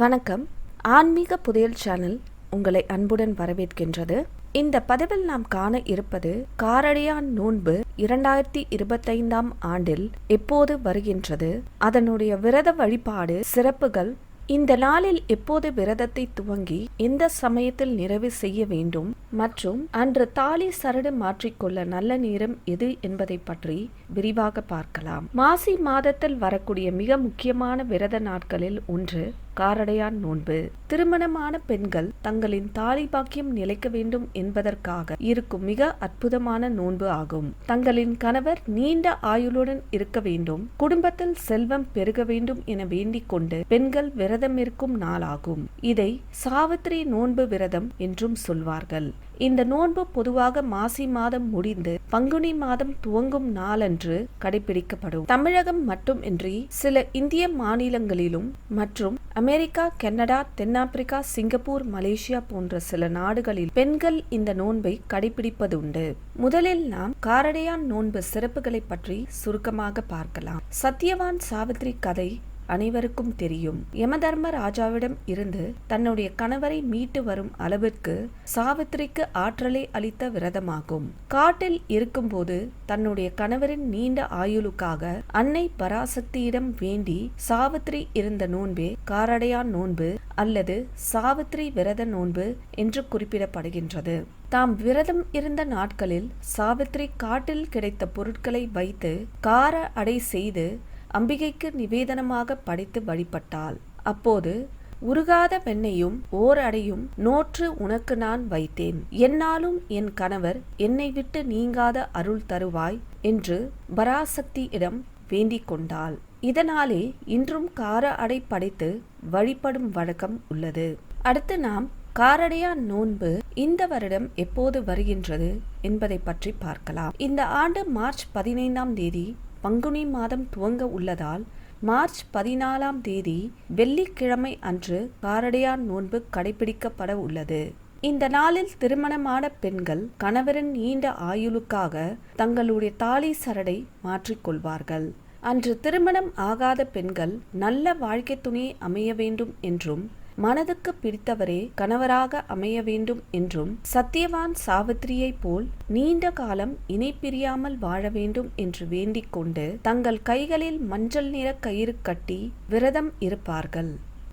வணக்கம். ஆன்மீக புதையல் சேனல் உங்களை அன்புடன் வரவேற்கின்றது. இந்த பதிவில் நாம் காண இருப்பது காரடையான் நோன்பு இரண்டாயிரத்தி இருபத்தைந்தாம் ஆண்டில் எப்போது வருகின்றது. அதனுடைய விரத வழிபாடு சிறப்புகள். இந்த நாளில் எப்போது விரதத்தை துவங்கி எந்த சமயத்தில் நிறைவு செய்ய வேண்டும் மற்றும் அன்று தாலி சரடு மாற்றிக்கொள்ள நல்ல நேரம் எது என்பதை பற்றி விரிவாக பார்க்கலாம். மாசி மாதத்தில் வரக்கூடிய மிக முக்கியமான விரத நாட்களில் ஒன்று காரடையான் நோன்பு. திருமணமான பெண்கள் தங்களின் தாலி பாக்கியம் நிலைக்க வேண்டும் என்பதற்காக இருக்கும் மிக அற்புதமான நோன்பு ஆகும். தங்களின் கணவர் நீண்ட ஆயுளுடன் இருக்க வேண்டும். குடும்பத்தில் செல்வம் பெருக வேண்டும் என வேண்டிக் கொண்டு பெண்கள் விரதம் இருக்கும் நாளாகும். இதை சாவித்திரி நோன்பு விரதம் என்றும் சொல்வார்கள். இந்த நோன்பு பொதுவாக மாசி மாதம் முடிந்து பங்குனி மாதம் துவங்கும் நாளன்று கடைபிடிக்கப்படும். தமிழகம் மட்டுமின்றி சில இந்திய மாநிலங்களிலும் மற்றும் அமெரிக்கா கனடா தென்னாப்பிரிக்கா சிங்கப்பூர் மலேசியா போன்ற சில நாடுகளில் பெண்கள் இந்த நோன்பை கடைபிடிப்பதுண்டு. முதலில் நாம் காரடையான் நோன்பு சிறப்புகளை பற்றி சுருக்கமாக பார்க்கலாம். சத்யவான் சாவித்ரி கதை அனைவருக்கும் தெரியும். யமதர்ம ராஜாவிடம் இருந்து தன்னுடைய கணவரை மீட்டு வரும் அளவிற்கு சாவித்திரிக்கு ஆற்றலை அளித்த விரதமாகும். காட்டில் இருக்கும்போது தன்னுடைய கணவரின் நீண்ட ஆயுளுக்காக அன்னை பராசக்தியிடம் வேண்டி சாவித்திரி இருந்த நோன்பே காரடையான் நோன்பு அல்லது சாவித்திரி விரத நோன்பு என்று குறிப்பிடப்படுகின்றது. தாம் விரதம் இருந்த நாட்களில் சாவித்திரி காட்டில் கிடைத்த பொருட்களை வைத்து கார அடை செய்து அம்பிகைக்கு நிவேதனமாக படைத்து வழிபட்டாள். அப்போது உருகாத வெண்ணையும் ஓர் அடையும் நோற்று உனக்கு நான் வைத்தேன். என்னாலும் என் கணவர் என்னை விட்டு நீங்காத அருள் தருவாய் என்று பராசக்தியிடம் வேண்டிக் கொண்டாள். இதனாலே இன்றும் கார அடை படைத்து வழிபடும் வழக்கம் உள்ளது. அடுத்து நாம் காரடையா நோன்பு இந்த வருடம் எப்போது வருகின்றது என்பதை பற்றி பார்க்கலாம். இந்த ஆண்டு மார்ச் பதினைந்தாம் தேதி பங்குனி மாதம் துவங்க உள்ளதால் மார்ச் பதினாலாம் தேதி வெள்ளிக்கிழமை அன்று காரடையான் நோன்பு கடைபிடிக்கப்பட உள்ளது. இந்த நாளில் திருமணமான பெண்கள் கணவரின் நீண்ட ஆயுளுக்காக தங்களுடைய தாலி சரடை மாற்றிக்கொள்வார்கள் அன்று திருமணம் ஆகாத பெண்கள் நல்ல வாழ்க்கை துணையை அமைய வேண்டும் என்றும் மனதுக்கு பிடித்தவரே கணவராக அமைய வேண்டும் என்றும் சத்தியவான் சாவித்திரியைப் போல் நீண்ட காலம் இணை பிரியாமல் வாழ வேண்டும் என்று வேண்டிக் கொண்டு தங்கள் கைகளில் மஞ்சள் நிற கயிறு கட்டி விரதம் இருப்பார்கள்.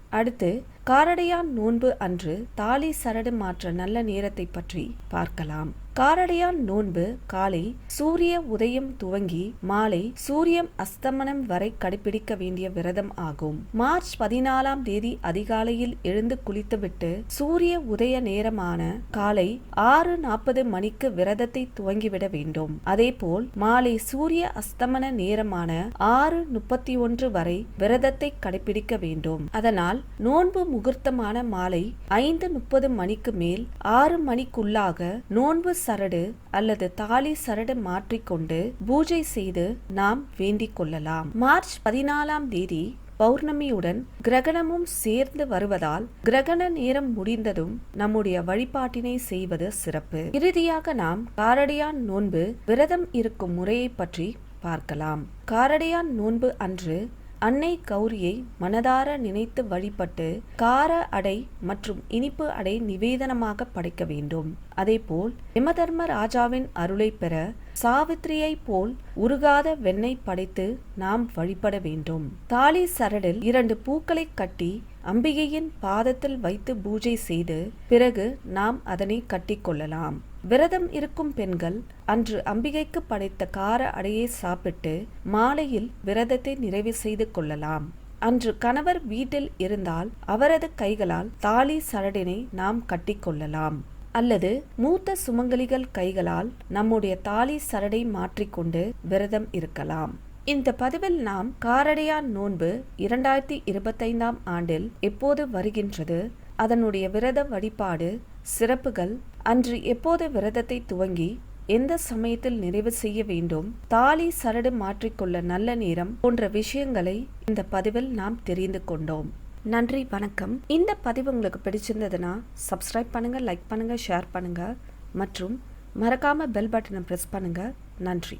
அடுத்து காரடையான் நோன்பு அன்று தாலி சரடு மாற்ற நல்ல நேரத்தை பற்றி பார்க்கலாம். காரடையான் நோன்பு காலை சூரிய உதயம் துவங்கி மாலை சூரியம் அஸ்தமனம் வரை கடைபிடிக்க வேண்டிய விரதம் ஆகும். மார்ச் பதினாலாம் தேதி அதிகாலையில் எழுந்து குளித்துவிட்டு சூரிய உதய நேரமான காலை ஆறு நாற்பது மணிக்கு விரதத்தை துவங்கிவிட வேண்டும். அதேபோல் மாலை சூரிய அஸ்தமன நேரமான ஆறு முப்பத்தி ஒன்று வரை விரதத்தை கடைபிடிக்க வேண்டும். அதனால் நோன்பு முகூர்த்தமான மாலை ஐந்து முப்பது மணிக்கு மேல் ஆறு மணிக்குள்ளாக நோன்பு சரடு அல்லது தாலி சரடு மாற்றிக்கொண்டு பூஜை செய்து நாம் வேண்டிக் கொள்ளலாம். மார்ச் பதினாலாம் தேதி பௌர்ணமியுடன் கிரகணமும் சேர்ந்து வருவதால் கிரகண நேரம் முடிந்ததும் நம்முடைய வழிபாட்டினை செய்வது சிறப்பு. இறுதியாக நாம் காரடியான் நோன்பு விரதம் இருக்கும் முறையை பற்றி பார்க்கலாம். காரடியான் நோன்பு அன்று அன்னை கௌரியை மனதார நினைத்து வழிபட்டு கார அடை மற்றும் இனிப்பு அடை நிவேதனமாக படைக்க வேண்டும். அதேபோல் யமதர்ம ராஜாவின் அருளை பெற சாவித்திரியைப் போல் உருகாத வெண்ணெய் படைத்து நாம் வழிபட வேண்டும். தாலி சரடில் இரண்டு பூக்களை கட்டி அம்பிகையின் பாதத்தில் வைத்து பூஜை செய்து பிறகு நாம் அதனை கட்டிக்கொள்ளலாம் விரதம் இருக்கும் பெண்கள் அன்று அம்பிகைக்கு படைத்த கார அடையை சாப்பிட்டு மாலையில் விரதத்தை நிறைவு செய்து கொள்ளலாம். அன்று கணவர் வீட்டில் இருந்தால் அவரது கைகளால் தாலி சரடினை நாம் கட்டிக்கொள்ளலாம் அல்லது மூத்த சுமங்கலிகள் கைகளால் நம்முடைய தாலி சரடை மாற்றிக்கொண்டு விரதம் இருக்கலாம். இந்த பதிவில் நாம் காரடையான் நோன்பு இரண்டாயிரத்தி இருபத்தைந்தாம் ஆண்டில் எப்போது வருகின்றது? அதனுடைய விரத வழிபாடு சிறப்புகள் அன்று எப்போது விரதத்தை துவங்கி எந்த சமயத்தில் நிறைவு செய்ய வேண்டும் தாலி சரடு மாற்றிக்கொள்ள நல்ல நேரம் போன்ற விஷயங்களை இந்த பதிவில் நாம் தெரிந்து கொண்டோம். நன்றி வணக்கம். இந்த பதிவு உங்களுக்கு பிடிச்சிருந்ததுன்னா சப்ஸ்கிரைப் பண்ணுங்க லைக் பண்ணுங்க ஷேர் பண்ணுங்க மற்றும் மறக்காம பெல் பட்டனை ப்ரெஸ் பண்ணுங்க. நன்றி.